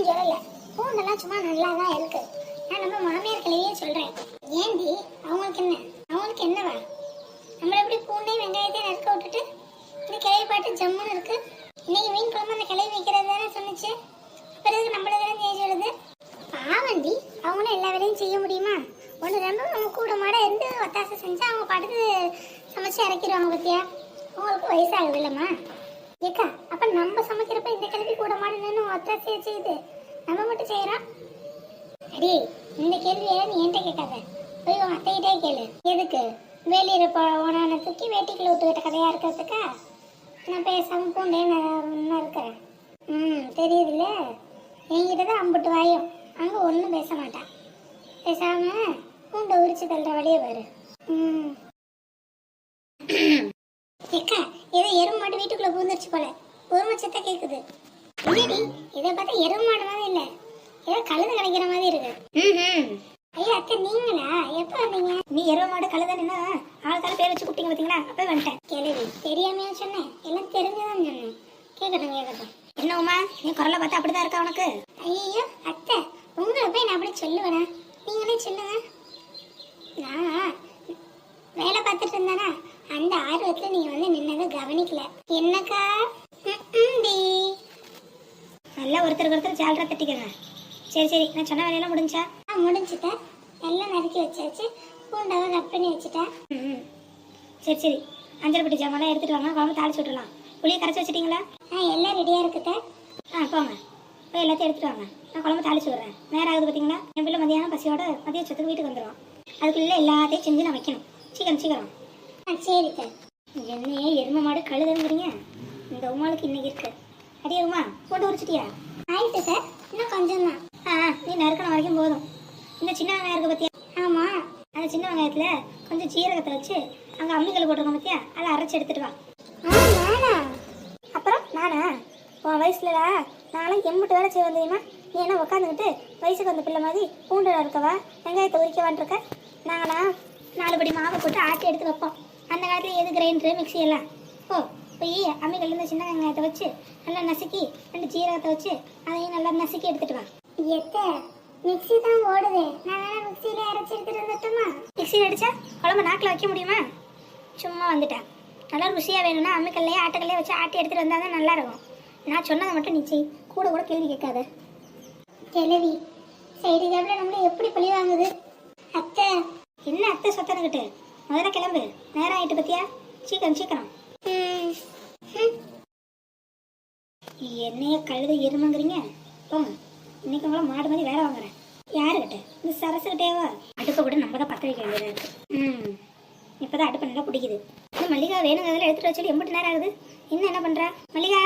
நான் பூண்டு ஒன்றும் சொல்லலை சும்மா நல்லா தான் இருக்கு. நான் நம்ம மாமியார் கிளையே சொல்கிறேன் ஏண்டி அவங்களுக்கு என்ன? அவங்களுக்கு என்னவா? நம்மள எப்படி பூண்டையும் வெங்காயத்தையும் நறுக்க விட்டுட்டு இந்த கிளவி பாட்டு ஜம்முன்னு இருக்கு? இன்னைக்கு மீன் குழம்பு அந்த கிளவி வைக்கிறது தானே சொன்னுச்சு. அப்புறம் எதுக்கு நம்மள தானே செய்ய சொல்லுது? பாவண்டி அவங்களும் எல்லா வேலையும் செய்ய முடியுமா? ஒன்று ரெண்டும் நம்ம கூட மாட இருந்து ஒத்தாசை செஞ்சு அவங்க பாட்டுக்கு சமைச்சு இறக்கிடுவாங்க பத்தியா? உங்களுக்கு வயசாகுது இல்லைம்மா ஏக்கா அப்ப நம்ம சமைக்கிறப்ப இந்த கிளவி கூட மாட நின்று ஒத்தாசையை செய்யுது நம்ம மட்டும் செய்யறோம் அடி இந்த கேள்வியை நீ என்கிட்ட கேட்காத. போய் உன் அத்தைகிட்டே கேளு. எதுக்கு? வெளியில போன தூக்கி வேட்டிக்குள்ள விட்டுக்கிட்ட கதையா இருக்கிறதுக்கா? நான் பேசாம பூண்டே நான் இருக்கிறேன் ம் தெரியுதுல்ல? என்கிட்ட தான் அம்பிட்டு வாயும். அங்க ஒன்றும் பேச மாட்டான் பேசாம பூண்டை உரிச்சு தள்ளுற வழியே பாரு. ம். ஏக்கா மாடு வீட்டுக்குள்ள பூந்துருச்சு போல. ஒரு மச்சத்தை கேக்குது. இல்லடி இதை பார்த்தா எருமை மாடு மாதிரி இல்ல. ஏதோ கழுது கிடைக்கிற மாதிரி இருக்கு. ஐயா அத்தை நீங்களா? எப்ப வந்தீங்க? நீ எருவ மாடு கழுதன்னா ஆளுக்கால பேர் வச்சு கூப்பிட்டீங்க பாத்தீங்களா அப்பவே வந்துட்டேன். கேள்வி தெரியாமையா சொன்னேன். எல்லாம் தெரிஞ்சுதான் சொன்னேன். கேட்கட்டும் கேட்கட்டும் என்ன உமா நீ குரலை பார்த்தா அப்படிதான் இருக்கா உனக்கு? ஐயோ அத்தை உங்களை போய் நான் அப்படி சொல்லுவேனா? நீங்களே சொல்லுங்க நான் வேலை பார்த்துட்டு இருந்தானா அந்த ஆர்வத்துல நீங்க வந்து நின்னதை கவனிக்கல. என்னக்கா? நல்லா ஒருத்தருக்கு ஒருத்தர் ஜாலரா தட்டிக்கிறேன் சரி சரி நான் சொன்ன வேலையெல்லாம் முடிஞ்சா? ஆ முடிஞ்சுட்டேன். எல்லாம் நறுக்கி வச்சாச்சு. பூண்டாவை கட் பண்ணி வச்சுட்டேன். ம் சரி சரி. அஞ்சல் பட்டி ஜாமான்லாம் எடுத்துட்டு வாங்க. குழம்பு தாளிச்சு விட்டுலாம் புளியை கரைச்சி வச்சிட்டீங்களா? ஆ எல்லாம் ரெடியாக இருக்குதே ஆ போங்க. போய் எல்லாத்தையும் எடுத்துட்டு வாங்க. நான் குழம்பு தாளிச்சு விட்றேன். நேரம் ஆகுது பார்த்தீங்களா என் பிள்ளை மதியானம் பசியோட மதிய சொத்துக்கு வீட்டுக்கு வந்துடுவோம் அதுக்குள்ளே எல்லாத்தையும் செஞ்சு நான் வைக்கணும். சீக்கிரம் சீக்கிரம். ஆ சரி சார் என்னையே எரும மாடு கழுதுங்கிறீங்க? இந்த உமாளுக்கு இன்னைக்கு இருக்கு. அடியே உமா போட்டு உரிச்சிட்டியா? ஆயிடுச்சு சார். இன்னும் கொஞ்சம் தான். ஆ நீ நறுக்கணும் வரைக்கும் போதும். இந்த சின்ன வெங்காயம் இருக்கு பத்தியா? ஆமா. அந்த சின்ன வெங்காயத்துல கொஞ்சம் சீரகத்தை வச்சு அங்க அம்மிக்கல் போட்டிருக்கோம் பத்தியா? அதை அரைச்சி எடுத்துட்டு வா. ஆ நானா? அப்புறம் நானா? உன் வயசுலடா நானும் எம்பிட்டு வேலை செய்ய தெரியுமா? நீ என்ன உட்காந்துக்கிட்டு வயசுக்கு வந்த பிள்ளை மாதிரி பூண்டு இருக்கவா வெங்காயத்தை உரிக்கவான் இருக்க? நாங்களா நாலு படி மாவை போட்டு ஆட்டி எடுத்து வைப்போம். காலத்துல எது கிரைண்டரு மிக்ஸி எல்லாம் ஓ போய் அம்மிக்கல்ல இருந்து சின்ன வெங்காயத்தை வச்சு நல்லா நசுக்கி ரெண்டு சீரகத்தை வச்சு அதையும் நல்லா நசுக்கி எடுத்துட்டு வா. எத்த மிக்ஸி தான் ஓடுது. நான் வேணா மிக்ஸியில அரைச்சு எடுத்துட்டு வந்துட்டுமா மிக்ஸியில் அடிச்சா குழம்பு நாக்கில் வைக்க முடியுமா? சும்மா வந்துட்டேன். நல்லா ருசியாக வேணும்னா அம்மிக்கல்லையே ஆட்டக்கல்லையே வச்சு ஆட்டி எடுத்துகிட்டு வந்தால் தான் நல்லா இருக்கும் நான் சொன்னதை மட்டும் நீ செய். கூட கூட கேள்வி கேட்காத. கிழவி சைடு கேப்ல நம்மள எப்படி பழி வாங்குது? அத்தை. என்ன அத்தை சொத்தனுக்கிட்டு முதல்ல கிளம்பு. நேரம் ஆயிட்டு பத்தியா? சீக்கிரம் சீக்கிரம். ம், என்னைய கழுத எருமைங்கிறீங்க? போங்க. இன்னைக்கு உங்களை மாடு மாதிரி வேலை வாங்குறேன். யாருக்கிட்ட இந்த சரசுகிட்டேவா அடுப்பை கூட நம்ம தான் பற்ற வைக்க வேண்டியதாக இருக்கு. ம். இப்போதான் அடுப்பு நல்லா பிடிக்குது இந்த மல்லிகா வேணுங்க அதெல்லாம் எடுத்துட்டு வச்சுட்டு எம்பிட்டு நேரம் ஆகுது. இன்னும் என்ன பண்ணுறா மல்லிகா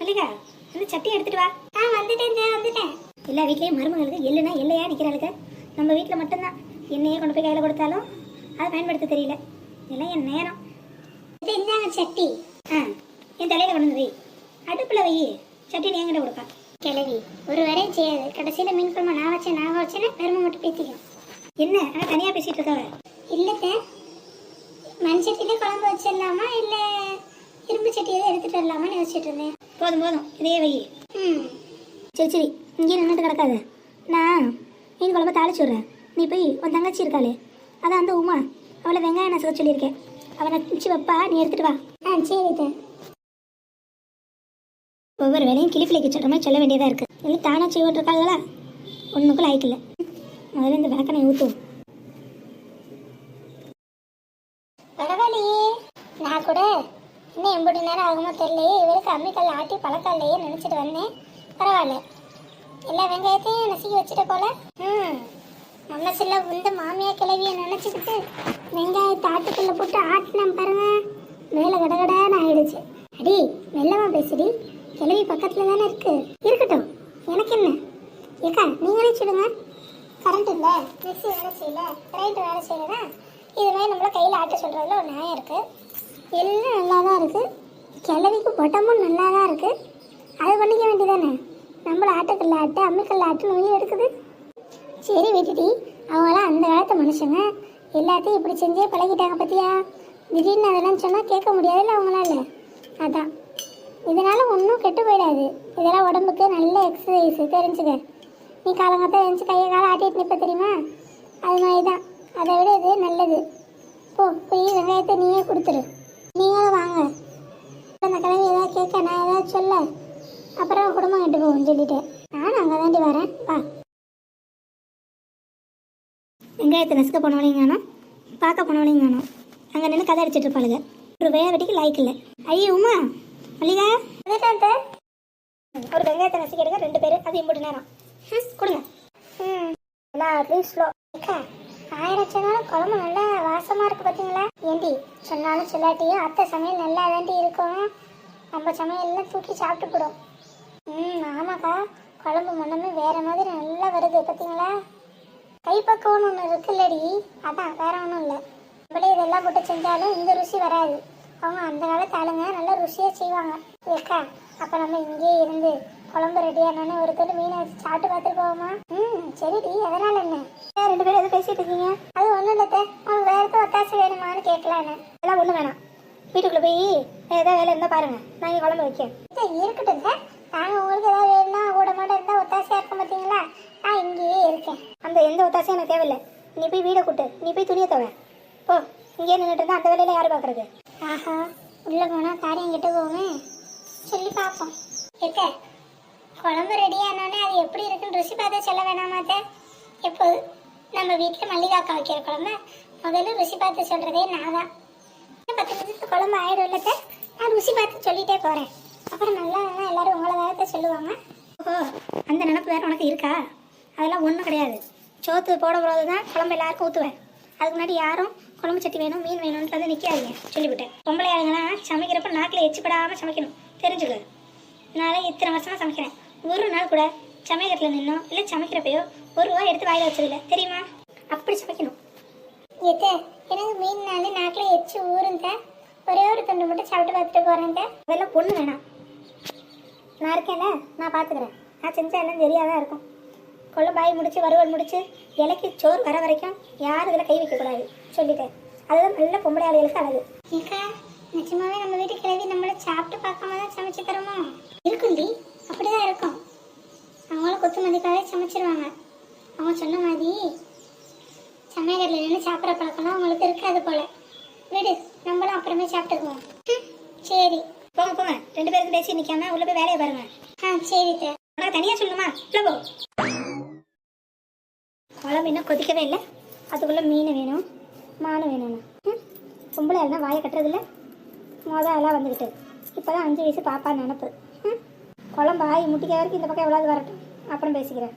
மல்லிகா அந்த சட்டியை எடுத்துட்டு வா. ஆ வந்துட்டேன் வந்துட்டேன். எல்லா வீட்லேயும் மருமகளுக்கு எள்ளுனா எல்லையா நிற்கிறாளுக்கு நம்ம வீட்டில் மட்டும்தான். என்னையே கொண்டு போய் கையில் கொடுத்தாலும் அதை பயன்படுத்த தெரியல. இதெல்லாம் என் நேரம். இது இந்தாங்க சட்டி. ஆ என் தலையில் கொண்டு வை. அடுப்பில் வை. சட்டி நீ என்கிட்ட கொடுப்பா. கிழவி ஒரு வேலையும் செய்யாது. கடைசியில மீன் குழம்பு நான் வச்சேன் நான் வச்சேன்னு பெருமை மட்டும் பேத்திக்கும் என்ன? ஆனால் தனியாக பேசிகிட்டு இருக்கவ? இல்லத்த மண் சட்டியில குழம்பு வச்சிடலாமா? இல்ல இரும்பு சட்டி எதுவும் எடுத்துட்டு வரலாமான்னு யோசிச்சுட்டு இருந்தேன். போதும் போதும். இதே வை. ம். சரி சரி. இங்கே நின்றுட்டு கிடக்காத. நான் மீன் குழம்பு தாளிச்சு விட்றேன். நீ போய் உன் தங்கச்சி இருக்காளே. அதான் அந்த உமா. அவளை வெங்காயம் நசுக்க சொல்லியிருக்கேன் அவனை பிடிச்சி வைப்பா நீ எடுத்துட்டு வா. ஆ சரி. ஒவ்வொரு வேலையும் கிளிப்பிள்ளைக்கு சொல்கிற மாதிரி சொல்ல வேண்டியதாக இருக்குது இல்லை தானாக செய்வோட்டு இருக்காங்களா ஒன்றுக்கும் லாய்க்கில்ல முதல்ல இந்த விளக்கணை ஊற்றும் பரவாயில்லையே. நான் கூட இன்னும் எண்பது நேரம் ஆகுமோ தெரியலையே. இவருக்கு அம்மிக்கல் ஆட்டி பழக்கல்லையே நினைச்சிட்டு வந்தேன். பரவாயில்ல. எல்லா வெங்காயத்தையும் நசுக்கி வச்சுட்ட போல? ம். மனசுல உந்த மாமியா கிளவிய நினைச்சுக்கிட்டு வெங்காயத்தை ஆட்டுக்குள்ள போட்டு ஆட்டினேன் பாருங்க. மேல கடகடான்னு ஆயிடுச்சு. அடி மெல்லமா பேசுடி. கிளவி பக்கத்துல தானே இருக்கு. இருக்கட்டும் எனக்கு என்ன? ஏக்கா நீங்களே சொல்லுங்க. கரண்ட் இல்லை மிக்ஸி வேலை செய்யல கிரைண்டர் வேலை செய்யலனா இது மாதிரி நம்மள கையில் ஆட்ட சொல்கிறதுல ஒரு நியாயம் இருக்குது எல்லாம் நல்லா தான் இருக்குது கிளவிக்கு உடம்பும் நல்லா தான் இருக்குது அது பண்ணிக்க வேண்டியதானே நம்மள ஆட்டக்கல்ல ஆட்டு அம்மிக்கல்ல ஆட்டு நோய் எடுக்குது. சரி விட்டுடி அவங்களாம் அந்த காலத்து மனுஷங்க. எல்லாத்தையும் இப்படி செஞ்சே பழகிட்டாங்க பத்தியா? திடீர்னு அதெல்லாம் சொன்னால் கேட்க முடியாதுல்ல அவங்களால. அதான். இதனால ஒன்றும் கெட்டு போயிடாது. இதெல்லாம் உடம்புக்கு நல்ல எக்ஸசைஸ் தெரிஞ்சுக்க. நீ காலங்கத்தான் எழுந்து கையை காலை ஆட்டிட்டு நிற்ப தெரியுமா? அது மாதிரி தான் அதை விட இது நல்லது. போ போய் வெங்காயத்தை நீயே கொடுத்துரு. நீங்களும் வாங்க. அந்த கிழமை ஏதாவது கேட்க நான் ஏதாவது சொல்ல. அப்புறம் குடும்பம் கெட்டு போகும் சொல்லிட்டு நானும் அங்கே தாண்டி வரேன். வா வெங்காயத்தை நசுக்க போனவளையும் காணோம் பார்க்க போனவளையும் காணோம் அங்கே நின்று கதை அடிச்சிட்டு இருப்பாளுங்க. ஒரு வேலை வெட்டிக்கு லாய்க்கு இல்லை. ஐயோ உமா மல்லிகா. ஒரு வெங்காயத்தை நசுக்கி எடுக்க ரெண்டு பேர். அது இம்புட்டு நேரம். கொடுங்க. ம் எல்லாத்துலேயும் ஸ்லோ சொன்னாலும் குழம்பு நல்லா வாசமாக இருக்கு பார்த்தீங்களா ஏண்டி சொன்னாலும் சொல்லாட்டியும் அத்தை சமையல் நல்லா தாண்டி இருக்கும். நம்ம சமையல்லாம் தூக்கி சாப்பிட்டு போடும் ம் ஆமாக்கா. குழம்பு முன்னமே வேற மாதிரி நல்லா வருது பார்த்தீங்களா கைப்பக்குவம்னு ஒன்று இருக்குல்லடி. அதான் வேற ஒன்றும் இல்லை. நம்மளே இதெல்லாம் போட்டு செஞ்சாலும் இந்த ருசி வராது. அவங்க அந்த காலத்து ஆளுங்க நல்லா ருசியாக செய்வாங்க. ஏக்கா அப்போ நம்ம இங்கேயே இருந்து குழம்பு ரெடியாக ஒரு தொண்டு மீனை வச்சு சாப்பிட்டு பார்த்துட்டு போவோமா? ம் சரிடி. அதனால என்ன? ஏன் ரெண்டு பேரும் எதுவும் பேசிட்டு இருக்கீங்க? அது ஒன்றும் இல்லை அவன் வேறு எதுவும் ஒத்தாசை வேணுமான்னு கேட்கலான்னு எல்லாம் ஒன்றும் வேணாம். வீட்டுக்குள்ளே போய் ஏதாவது வேலை இருந்தால் பாருங்க. நான் இங்கே குழம்பு வைக்கேன் சரி, இருக்கட்டும் சார் நாங்கள் உங்களுக்கு ஏதாவது வேணும்னா கூட மாட்டோம். இருந்தால் ஒத்தாசையாக இருக்க மாட்டீங்களா அந்த எந்த ஒத்தாசையும் எனக்கு தேவையில்லை. நீ போய் வீடை கூட்டு நீ போய் துணியை தவ. போ இங்கேயே நின்றுட்டு இருந்தா அந்த வேலையில யார் பார்க்கறது ஆஹா உள்ள போனா காரியம் கிட்ட போங்க சொல்லி பார்ப்போம் இருக்க குழம்பு ரெடி ஆனோடனே அது எப்படி இருக்குன்னு ருசி பார்த்து சொல்ல வேணாமாத்த எப்போது நம்ம வீட்டில் மல்லிகாக்கா வைக்கிற குழம்பு முதல்ல ருசி பார்த்து சொல்கிறதே நான் தான் பத்து நிமிஷத்துக்கு குழம்பு ஆயிடும் இல்லத்த நான் ருசி பார்த்து சொல்லிட்டே போகிறேன் அப்புறம் நல்லா இல்லைன்னா எல்லோரும் உங்களை வேகத்தை சொல்லுவாங்க. ஓஹோ அந்த நினப்பு வேறு உனக்கு இருக்கா? அதெல்லாம் ஒன்றும் கிடையாது. சோத்து போட போகிறது தான் குழம்பு எல்லாருக்கும் ஊற்றுவேன் அதுக்கு முன்னாடி யாரும் குழம்பு சட்டி வேணும் மீன் வேணும்னு வந்து நிற்காதீங்க சொல்லிவிட்டேன். பொம்பளை ஆளுங்கன்னா சமைக்கிறப்ப நாக்கில் எச்சிப்படாமல் சமைக்கணும் தெரிஞ்சுக்க நான் இத்தனை வருஷமாக சமைக்கிறேன். ஒரு நாள் கூட சமைக்கிறதுல நின்னோம் இல்லை சமைக்கிறப்பையோ ஒரு ரூபா எடுத்து வாயில் வச்சதில்ல தெரியுமா? அப்படி சமைக்கணும். எது எனக்கு மீன் நாள் நாக்கில் எச்சு ஊறுந்த ஒரே ஒரு துண்டு மட்டும் சாப்பிட்டு பார்த்துட்டு போறேன் அதெல்லாம் பொண்ணு வேணாம். நான் இருக்கேன்ல நான் பார்த்துக்கிறேன். நான் செஞ்சால் எல்லாம் தெரியாதான் இருக்கும். கொள்ளம்பாய் முடிச்சு வறுவல் முடிச்சு இலைக்கு சோறு வர வரைக்கும் யாரும் இதில் கை வைக்கக்கூடாது. சொல்லிட்டேன். அதுதான் நல்ல பொம்பளை ஆளுகளுக்கு அழகு. ஏக்கா நிஜமாவே நம்ம வீட்டு கிழவி நம்மள சாப்பிட்டு பார்க்காம தான் சமைச்சு தருமோ? இருக்குண்டி அப்படிதான் இருக்கும். அவங்களும் கொத்து மதிப்பாவே சமைச்சிருவாங்க. அவங்க சொன்ன மாதிரி சமையலில் நின்று சாப்பிட்ற பழக்கம்லாம் அவங்களுக்கு இருக்காது போல. விடு நம்மளும் அப்புறமே சாப்பிட்டுக்குவோம். சரி. போங்க போங்க. ரெண்டு பேருக்கும் பேசி நிற்காம உள்ள போய் வேலையை பாருங்க. ஆ சரி தே உனக்கு தனியாக சொல்லணுமா? உள்ள போ. குழம்பு இன்னும் கொதிக்கவே இல்லை. அதுக்குள்ளே மீன் வேணும் மானு வேணும் ம் பொம்பளை எல்லாம் வாயை கட்டுறதில்ல. மொதல் எல்லாம் வந்துக்கிட்டு இப்போ தான் அஞ்சு வயசு பாப்பா நினப்பு. ம் குழம்பு ஆகி முட்டிக்க வரைக்கும் இந்த பக்கம் எவ்வளோ வரட்டும் அப்புறம் பேசிக்கிறேன்.